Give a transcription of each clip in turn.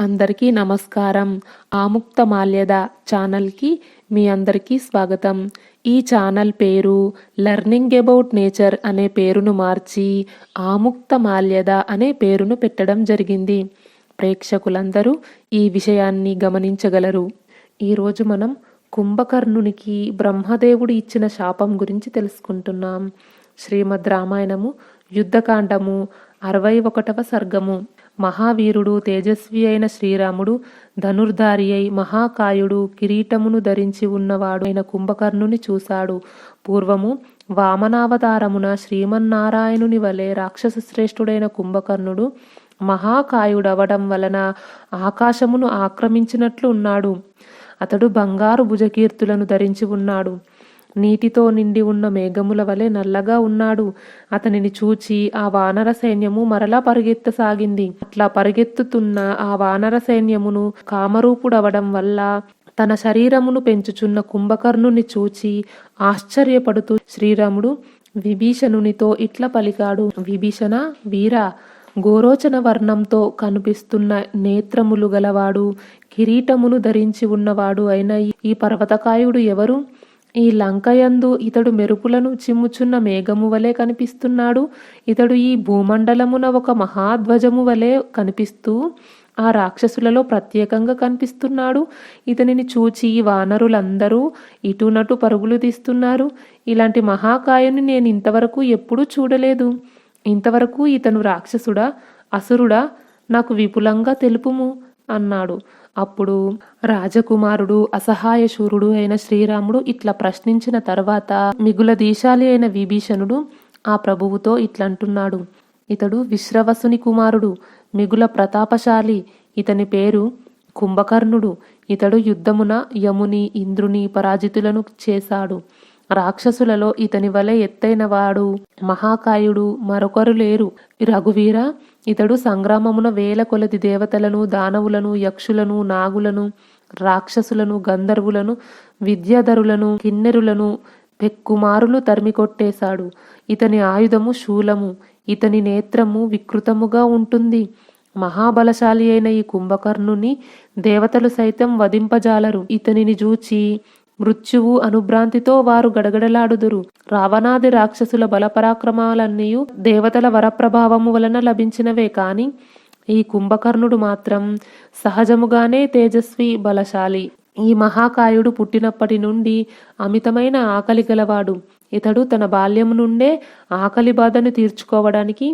అందరికీ నమస్కారం. ఆముక్త మాల్యద ఛానల్కి మీ అందరికీ స్వాగతం. ఈ ఛానల్ పేరు లెర్నింగ్ అబౌట్ నేచర్ అనే పేరును మార్చి ఆముక్త మాల్యద అనే పేరును పెట్టడం జరిగింది. ప్రేక్షకులందరూ ఈ విషయాన్ని గమనించగలరు. ఈరోజు మనం కుంభకర్ణునికి బ్రహ్మదేవుడు ఇచ్చిన శాపం గురించి తెలుసుకుంటున్నాం. శ్రీమద్ రామాయణము యుద్ధకాండము అరవై ఒకటవ సర్గము. మహావీరుడు తేజస్వి అయిన శ్రీరాముడు ధనుర్ధారి అయి మహాకాయుడు కిరీటమును ధరించి ఉన్నవాడు అయిన కుంభకర్ణుని చూశాడు. పూర్వము వామనావతారమున శ్రీమన్నారాయణుని వలె రాక్షస శ్రేష్ఠుడైన కుంభకర్ణుడు మహాకాయుడవడం వలన ఆకాశమును ఆక్రమించినట్లు ఉన్నాడు అతడు బంగారు భుజకీర్తులను ధరించి ఉన్నాడు. నీటితో నిండి ఉన్న మేఘముల వలె నల్లగా ఉన్నాడు. అతనిని చూచి ఆ వానర సైన్యము మరలా పరిగెత్తసాగింది. అట్లా పరిగెత్తుతున్న ఆ వానర సైన్యమును కామరూపుడవడం వల్ల తన శరీరమును పెంచుచున్న కుంభకర్ణుని చూచి ఆశ్చర్యపడుతూ శ్రీరాముడు విభీషణునితో ఇట్ల పలికాడు. విభీషణ వీరా గోరోచన వర్ణంతో కనిపిస్తున్న నేత్రములు గలవాడు కిరీటమును ధరించి ఉన్నవాడు అయిన ఈ పర్వతకాయుడు ఎవరు? ఈ లంకయందు ఇతడు మెరుపులను చిమ్ముచున్న మేఘము వలె కనిపిస్తున్నాడు. ఇతడు ఈ భూమండలమున ఒక మహాధ్వజము వలె కనిపిస్తూ ఆ రాక్షసులలో ప్రత్యేకంగా కనిపిస్తున్నాడు. ఇతనిని చూచి వానరులందరూ ఇటునటు పరుగులు తీస్తున్నారు. ఇలాంటి మహాకాయుని నేను ఇంతవరకు ఎప్పుడూ చూడలేదు. ఇంతవరకు ఇతను రాక్షసుడా అసురుడా నాకు విపులంగా తెలుపుము అన్నాడు. అప్పుడు రాజకుమారుడు అసహాయ శూరుడు అయిన శ్రీరాముడు ఇట్లా ప్రశ్నించిన తర్వాత మిగుల దీశాలి అయిన విభీషణుడు ఆ ప్రభువుతో ఇట్లంటున్నాడు. ఇతడు విశ్రవసుని కుమారుడు మిగుల ప్రతాపశాలి. ఇతని పేరు కుంభకర్ణుడు. ఇతడు యుద్ధమున యముని ఇంద్రుని పరాజితులను చేశాడు. రాక్షసులలో ఇతని వలె ఎత్తైనవాడు మహాకాయుడు మరొకరు లేరు. రఘువీర ఇతడు సంగ్రామమున వేల కొలది దేవతలను దానవులను యక్షులను నాగులను రాక్షసులను గంధర్వులను విద్యాధరులను కిన్నెరులను పెక్కుమారులు తరిమికొట్టేశాడు. ఇతని ఆయుధము శూలము ఇతని నేత్రము వికృతముగా ఉంటుంది. మహాబలశాలి అయిన ఈ కుంభకర్ణుని దేవతలు సైతం వధింపజాలరు. ఇతనిని చూచి మృత్యువు అనుభ్రాంతితో వారు గడగడలాడుదురు. రావణాది రాక్షసుల బలపరాక్రమాలన్నీ దేవతల వరప్రభావము వలన లభించినవే కాని ఈ కుంభకర్ణుడు మాత్రం సహజముగానే తేజస్వి బలశాలి. ఈ మహాకాయుడు పుట్టినప్పటి నుండి అమితమైన ఆకలి గలవాడు. ఇతడు తన బాల్యము నుండే ఆకలి బాధను తీర్చుకోవడానికి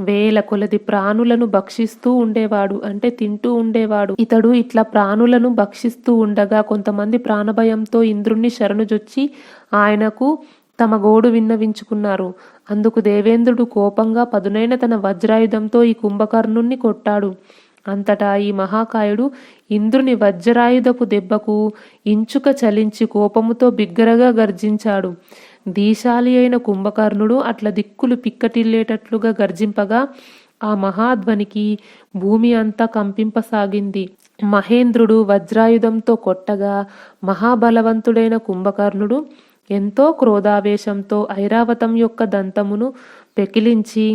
వేల కొలది ప్రాణులను భక్షిస్తూ ఉండేవాడు అంటే తింటూ ఉండేవాడు. ఇతడు ఇట్లా ప్రాణులను భక్షిస్తూ ఉండగా కొంతమంది ప్రాణభయంతో ఇంద్రుణ్ణి శరణుజొచ్చి ఆయనకు తమ గోడు విన్నవించుకున్నారు. అందుకు దేవేంద్రుడు కోపంగా పదునైన తన వజ్రాయుధంతో ఈ కుంభకర్ణుణ్ణి కొట్టాడు. అంతటా ఈ మహాకాయుడు ఇంద్రుని వజ్రాయుధపు దెబ్బకు ఇంచుక చలించి కోపముతో బిగ్గరగా గర్జించాడు. దీశాలి అయిన కుంభకర్ణుడు అట్ల దిక్కులు పిక్కటిల్లేటట్లుగా గర్జింపగా ఆ మహాధ్వనికి భూమి అంతా కంపింపసాగింది. మహేంద్రుడు వజ్రాయుధంతో కొట్టగా మహాబలవంతుడైన కుంభకర్ణుడు ఎంతో క్రోధావేశంతో ఐరావతం యొక్క దంతమును పెకిలించి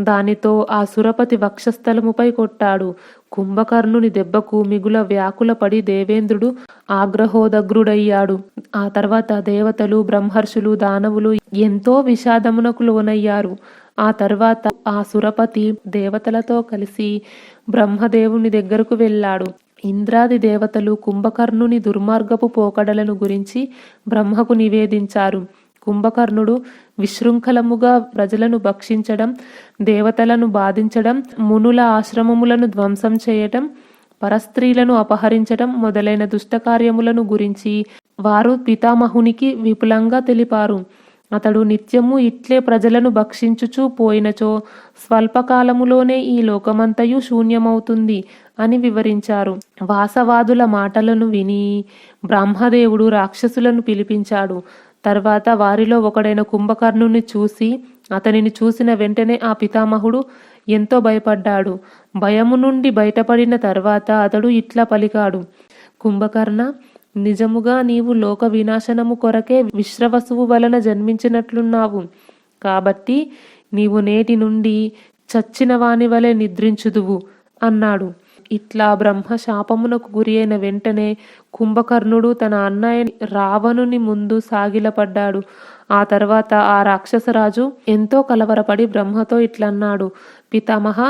దానితో ఆ సురపతి వక్షస్థలముపై కొట్టాడు. కుంభకర్ణుని దెబ్బకు మిగుల వ్యాకులపడి దేవేంద్రుడు ఆగ్రహోదగ్రుడయ్యాడు. ఆ తర్వాత దేవతలు బ్రహ్మర్షులు దానవులు ఎంతో విషాదమునకు లోనయ్యారు. ఆ తర్వాత ఆ సురపతి దేవతలతో కలిసి బ్రహ్మదేవుని దగ్గరకు వెళ్ళాడు. ఇంద్రాది దేవతలు కుంభకర్ణుని దుర్మార్గపు పోకడలను గురించి బ్రహ్మకు నివేదించారు. కుంభకర్ణుడు విశృంఖలముగా ప్రజలను భక్షించడం దేవతలను బాధించడం మునుల ఆశ్రమములను ధ్వంసం చేయటం పరస్త్రీలను అపహరించడం మొదలైన దుష్టకార్యములను గురించి వారు పితామహునికి విపులంగా తెలిపారు. అతడు నిత్యము ఇట్లే ప్రజలను భక్షించుచూ పోయినచో స్వల్పకాలములోనే ఈ లోకమంతయు శూన్యమవుతుంది అని వివరించారు. వాసవాదుల మాటలను విని బ్రహ్మదేవుడు రాక్షసులను పిలిపించాడు. తర్వాత వారిలో ఒకడైన కుంభకర్ణుని చూసి అతనిని చూసిన వెంటనే ఆ పితామహుడు ఎంతో భయపడ్డాడు. భయము నుండి బయటపడిన తర్వాత అతడు ఇట్లా పలికాడు. కుంభకర్ణ నిజముగా నీవు లోక వినాశనము కొరకే విశ్రవసువు వలన జన్మించినట్లున్నావు. కాబట్టి నీవు నేటి నుండి చచ్చిన వాని వలె నిద్రించుదువు అన్నాడు. ఇట్లా బ్రహ్మ శాపమునకు గురి అయిన వెంటనే కుంభకర్ణుడు తన అన్నయ్య రావణుని ముందు సాగిలపడ్డాడు. ఆ తర్వాత ఆ రాక్షసరాజు ఎంతో కలవరపడి బ్రహ్మతో ఇట్లన్నాడు. పితామహ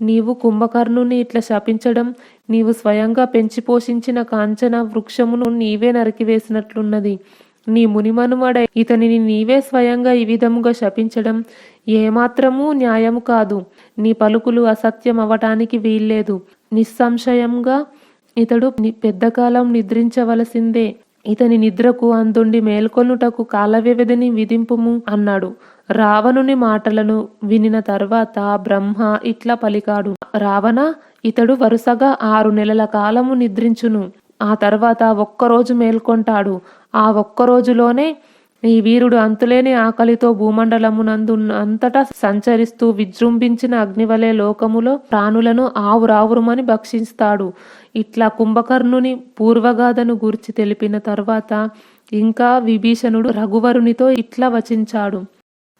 నీవు కుంభకర్ణుని ఇట్లా శపించడం నీవు స్వయంగా పెంచి పోషించిన కాంచన వృక్షమును నీవే నరికివేసినట్లున్నది నీ మునిమనుమడ ఇతనిని నీవే స్వయంగా ఈ విధముగా శపించడం ఏమాత్రమూ న్యాయము కాదు. నీ పలుకులు అసత్యం అవటానికి వీల్లేదు. నిస్సంశయంగా ఇతడు పెద్దకాలం నిద్రించవలసిందే. ఇతని నిద్రకు అందుండి మేల్కొనుటకు కాల వ్యవధిని విధింపుము అన్నాడు. రావణుని మాటలను వినిన తర్వాత బ్రహ్మ ఇట్లా పలికాడు. రావణ ఇతడు వరుసగా ఆరు నెలల కాలము నిద్రించును. ఆ తర్వాత ఒక్కరోజు మేల్కొంటాడు. ఆ ఒక్క ఈ వీరుడు అంతులేని ఆకలితో భూమండలమునందు అంతటా సంచరిస్తూ విజృంభించిన అగ్నివలే లోకములో ప్రాణులను ఆవురావురుమని భక్షిస్తాడు. ఇట్లా కుంభకర్ణుని పూర్వగాథను గూర్చి తెలిపిన తర్వాత ఇంకా విభీషణుడు రఘువరునితో ఇట్లా వచించాడు.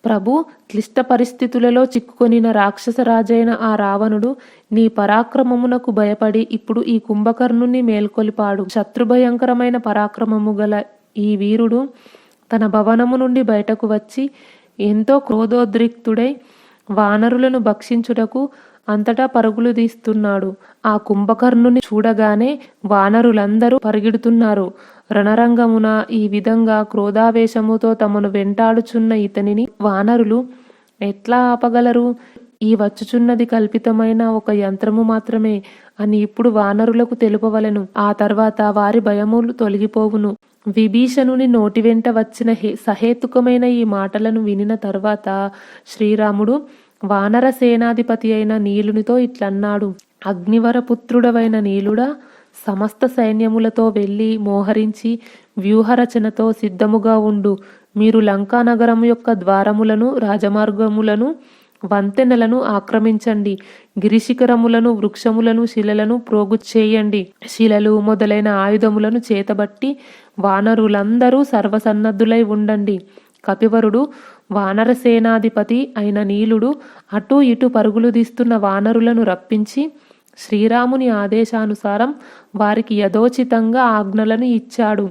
ప్రభు క్లిష్ట పరిస్థితులలో చిక్కుకొనిన రాక్షసరాజైన ఆ రావణుడు నీ పరాక్రమమునకు భయపడి ఇప్పుడు ఈ కుంభకర్ణుని మేల్కొలిపాడు. శత్రుభయంకరమైన పరాక్రమము గల ఈ వీరుడు తన భవనము నుండి బయటకు వచ్చి ఎంతో క్రోధోద్రిక్తుడై వానరులను భక్షించుటకు అంతటా పరుగులు తీస్తున్నాడు. ఆ కుంభకర్ణుని చూడగానే వానరులందరూ పరిగెడుతున్నారు. రణరంగమున ఈ విధంగా క్రోధావేశముతో తమను వెంటాడుచున్న ఇతనిని వానరులు ఎట్లా ఆపగలరు? ఈ వచ్చుచున్నది కల్పితమైన ఒక యంత్రము మాత్రమే అని ఇప్పుడు వానరులకు తెలుపవలెను. ఆ తర్వాత వారి భయములు తొలగిపోవును. విభీషణుని నోటి వెంట వచ్చిన హే- సహేతుకమైన ఈ మాటలను వినిన తర్వాత శ్రీరాముడు వానర సేనాధిపతి అయిన నీలునితో ఇట్లన్నాడు. అగ్నివర పుత్రుడవైన నీలుడా సమస్త సైన్యములతో వెళ్ళి మోహరించి వ్యూహరచనతో సిద్ధముగా ఉండు. మీరు లంకా నగరం యొక్క ద్వారములను రాజమార్గములను వంతెనలను ఆక్రమించండి. గిరిశిఖరములను వృక్షములను శిలలను ప్రోగు చేయండి. శిలలు మొదలైన ఆయుధములను చేతబట్టి వానరులందరూ సర్వసన్నద్ధులై ఉండండి. కపివరుడు వానర సేనాధిపతి అయిన నీలుడు అటూ ఇటు పరుగులు తీస్తున్న వానరులను రప్పించి శ్రీరాముని ఆదేశానుసారం వారికి యథోచితంగా ఆజ్ఞలను ఇచ్చాడు.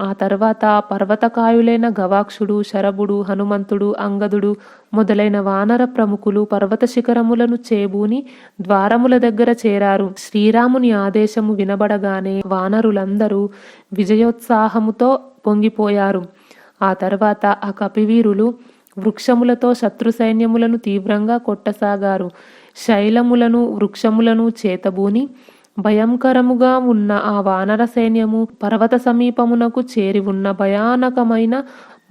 ఆ తర్వాత పర్వతకాయులైన గవాక్షుడు శరభుడు హనుమంతుడు అంగదుడు మొదలైన వానర ప్రముఖులు పర్వత శిఖరములను చేబూని ద్వారముల దగ్గర చేరారు. శ్రీరాముని ఆదేశము వినబడగానే వానరులందరూ విజయోత్సాహముతో పొంగిపోయారు. ఆ తర్వాత ఆ కపివీరులు వృక్షములతో శత్రు సైన్యములను తీవ్రంగా కొట్టసాగారు. శైలములను వృక్షములను చేతబూని భయంకరముగా ఉన్న ఆ వానర సైన్యము పర్వత సమీపమునకు చేరి ఉన్న భయానకమైన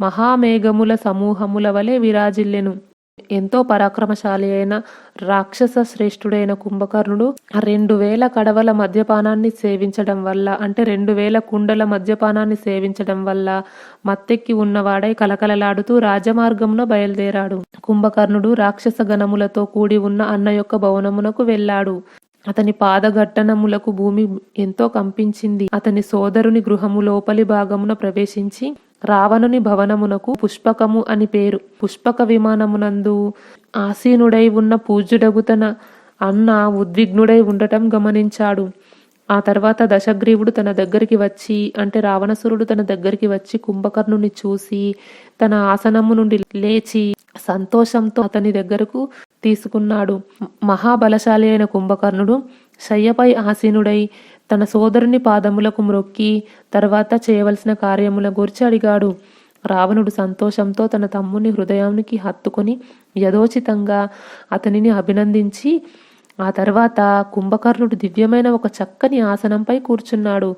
మహామేఘముల సమూహముల వలె విరాజిల్లెను. ఎంతో పరాక్రమశాలి అయిన రాక్షస శ్రేష్ఠుడైన కుంభకర్ణుడు రెండు వేల కడవల మద్యపానాన్ని సేవించడం వల్ల అంటే రెండు వేల కుండల మద్యపానాన్ని సేవించడం వల్ల మత్తెక్కి ఉన్నవాడై కలకలలాడుతూ రాజమార్గమున బయలుదేరాడు. కుంభకర్ణుడు రాక్షస గణములతో కూడి ఉన్న అన్న యొక్క భవనమునకు వెళ్ళాడు. అతని పాదఘట్టనములకు భూమి ఎంతో కంపించింది. అతని సోదరుని గృహము లోపలి భాగమున ప్రవేశించి రావణుని భవనమునకు పుష్పకము అని పేరు. పుష్పక విమానమునందు ఆసీనుడై ఉన్న పూజ్యుడగు తన అన్న ఉద్విగ్నుడై ఉండటం గమనించాడు. ఆ తర్వాత దశగ్రీవుడు తన దగ్గరికి వచ్చి అంటే రావణసురుడు తన దగ్గరికి వచ్చి కుంభకర్ణుని చూసి తన ఆసనము నుండి లేచి సంతోషంతో అతని దగ్గరకు తీసుకున్నాడు. మహాబలశాలి అయిన కుంభకర్ణుడు శయ్యపై ఆసీనుడై తన సోదరుని పాదములకు మ్రొక్కి తర్వాత చేయవలసిన కార్యముల గురించి అడిగాడు. రావణుడు సంతోషంతో తన తమ్ముని హృదయానికి హత్తుకొని యథోచితంగా అతనిని అభినందించి ఆ తర్వాత కుంభకర్ణుడు దివ్యమైన ఒక చక్కని ఆసనంపై కూర్చున్నాడు.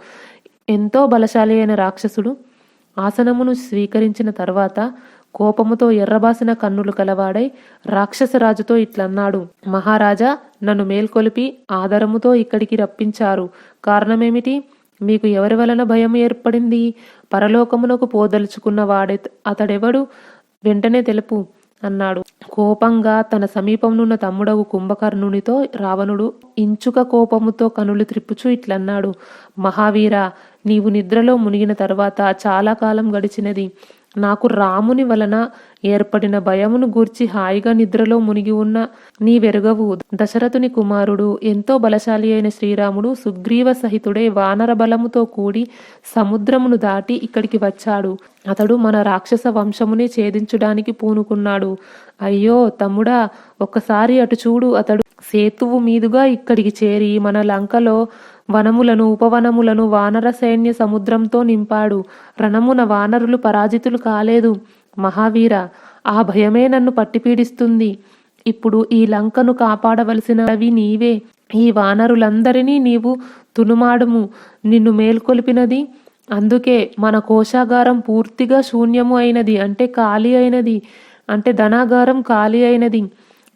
ఎంతో బలశాలి అయిన రాక్షసుడు ఆసనమును స్వీకరించిన తర్వాత కోపముతో ఎర్రబాసిన కన్నులు కలవాడై రాక్షసరాజుతో ఇట్లన్నాడు. మహారాజా నన్ను మేల్కొలిపి ఆదరముతో ఇక్కడికి రప్పించారు. కారణమేమిటి? మీకు ఎవరి వలన భయం ఏర్పడింది? పరలోకమునకు పోదలుచుకున్న వాడే అతడెవడు? వెంటనే తెలుపు అన్నాడు. కోపంగా తన సమీపంనున్న తమ్ముడవు కుంభకర్ణునితో రావణుడు ఇంచుక కోపముతో కనులు త్రిప్పుచూ ఇట్లన్నాడు. మహావీర నీవు నిద్రలో మునిగిన తర్వాత చాలా కాలం గడిచినది. నాకు రాముని వలన ఏర్పడిన భయమును గూర్చి హాయిగా నిద్రలో మునిగి ఉన్న నీ వెరుగవు దశరథుని కుమారుడు ఎంతో బలశాలి అయిన శ్రీరాముడు సుగ్రీవ సహితుడే వానర బలముతో కూడి సముద్రమును దాటి ఇక్కడికి వచ్చాడు. అతడు మన రాక్షస వంశమునే ఛేదించడానికి పూనుకున్నాడు. అయ్యో తమ్ముడా ఒక్కసారి అటు చూడు అతడు. సేతువు మీదుగా ఇక్కడికి చేరి మన లంకలో వనములను ఉపవనములను వానర సైన్య సముద్రంతో నింపాడు. రణమున వానరులు పరాజితులు కాలేదు. మహావీర ఆ భయమే నన్ను పట్టిపీడిస్తుంది. ఇప్పుడు ఈ లంకను కాపాడవలసినవి నీవే. ఈ వానరులందరినీ నీవు తునుమాడుము. నిన్ను మేల్కొలిపినది అందుకే మన కోశాగారం పూర్తిగా శూన్యము అయినది అంటే ఖాళీ అయినది అంటే ధనాగారం ఖాళీ అయినది.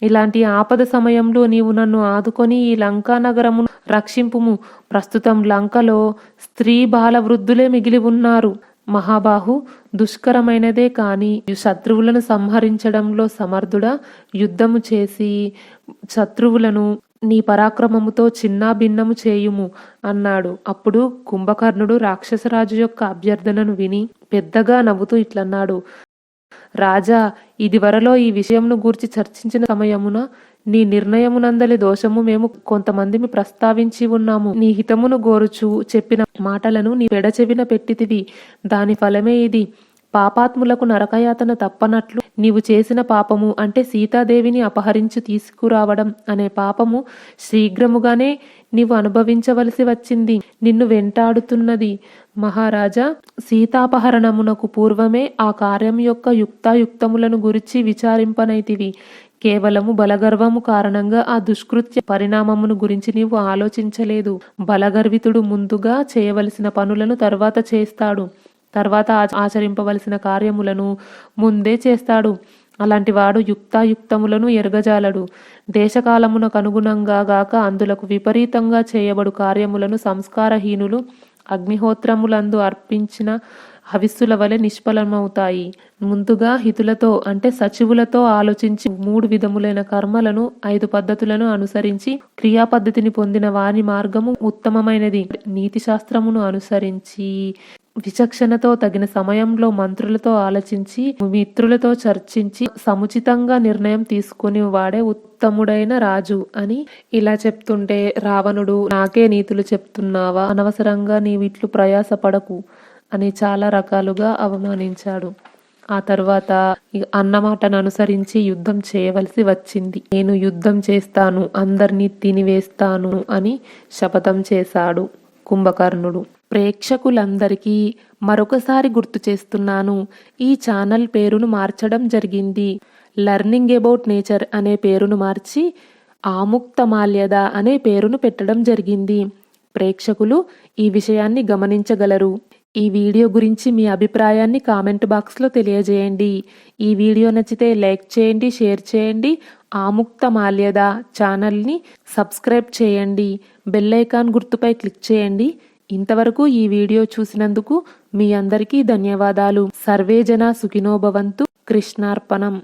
ఇలాంటి ఆపద సమయంలో నీవు నన్ను ఆదుకొని ఈ లంకా నగరమును రక్షింపుము. ప్రస్తుతం లంకలో స్త్రీ బాల వృద్ధులే మిగిలి ఉన్నారు. మహాబాహు దుష్కరమైనదే కాని శత్రువులను సంహరించడంలో సమర్థుడా? యుద్ధము చేసి శత్రువులను నీ పరాక్రమముతో చిన్నా భిన్నము చేయుము అన్నాడు. అప్పుడు కుంభకర్ణుడు రాక్షసరాజు యొక్క అభ్యర్థనను విని పెద్దగా నవ్వుతూ ఇట్లన్నాడు. రాజా ఇదివరలో ఈ విషయంను గూర్చి చర్చించిన సమయమున నీ నిర్ణయమునందలి దోషము మేము కొంతమందిమి ప్రస్తావించి ఉన్నాము. నీ హితమును గోరుచు చెప్పిన మాటలను నీ పెడచెవిన పెట్టితివి దాని ఫలమే ఇది. పాపాత్ములకు నరకయాతన తప్పనట్లు నీవు చేసిన పాపము అంటే సీతాదేవిని అపహరించి తీసుకురావడం అనే పాపము శీఘ్రముగానే నీవు అనుభవించవలసి వచ్చింది. నిన్ను వెంటాడుతున్నది. మహారాజా సీతాపహరణమునకు పూర్వమే ఆ కార్యం యొక్క యుక్తాయుక్తములను గురించి విచారింపనైతివి. కేవలము బలగర్వము కారణంగా ఆ దుష్కృత్య పరిణామమును గురించి నీవు ఆలోచించలేదు. బలగర్వితుడు ముందుగా చేయవలసిన పనులను తర్వాత చేస్తాడు. తర్వాత ఆచరింపవలసిన కార్యములను ముందే చేస్తాడు. అలాంటి వాడు యుక్తాయుక్తములను ఎరగజాలడు. దేశకాలమునకు అనుగుణంగా గాక అందులకు విపరీతంగా చేయబడు కార్యములను సంస్కారహీనులు అగ్నిహోత్రములందు అర్పించిన హవిస్సుల వలె నిష్ఫలమవుతాయి. ముందుగా హితులతో అంటే సచివులతో ఆలోచించి మూడు విధములైన కర్మలను ఐదు పద్ధతులను అనుసరించి క్రియా పద్ధతిని పొందిన వారి మార్గము ఉత్తమమైనది. నీతి శాస్త్రమును అనుసరించి విచక్షణతో తగిన సమయంలో మంత్రులతో ఆలోచించి మిత్రులతో చర్చించి సముచితంగా నిర్ణయం తీసుకుని వాడే ఉత్తముడైన రాజు అని ఇలా చెప్తుంటే రావణుడు నాకే నీతులు చెప్తున్నావా? అనవసరంగా నీవిట్లు ప్రయాసపడకు అని చాలా రకాలుగా అవమానించాడు. ఆ తర్వాత అన్నమాటను అనుసరించి యుద్ధం చేయవలసి వచ్చింది. నేను యుద్ధం చేస్తాను అందరినీ తినివేస్తాను అని శపథం చేశాడు కుంభకర్ణుడు. ప్రేక్షకులందరికీ మరొకసారి గుర్తు చేస్తున్నాను. ఈ ఛానల్ పేరును మార్చడం జరిగింది. లర్నింగ్ అబౌట్ నేచర్ అనే పేరును మార్చి ఆముక్తమాల్యద అనే పేరును పెట్టడం జరిగింది. ప్రేక్షకులు ఈ విషయాన్ని గమనించగలరు. ఈ వీడియో గురించి మీ అభిప్రాయాన్ని కామెంట్ బాక్స్లో తెలియజేయండి. ఈ వీడియో నచ్చితే లైక్ చేయండి షేర్ చేయండి ఆముక్త మాల్యద ఛానల్ని సబ్స్క్రైబ్ చేయండి. బెల్ ఐకాన్ గుర్తుపై క్లిక్ చేయండి. ఇంతవరకు ఈ వీడియో చూసినందుకు మీ అందరికీ ధన్యవాదాలు. సర్వేజన సుఖినోభవంతు కృష్ణార్పణం.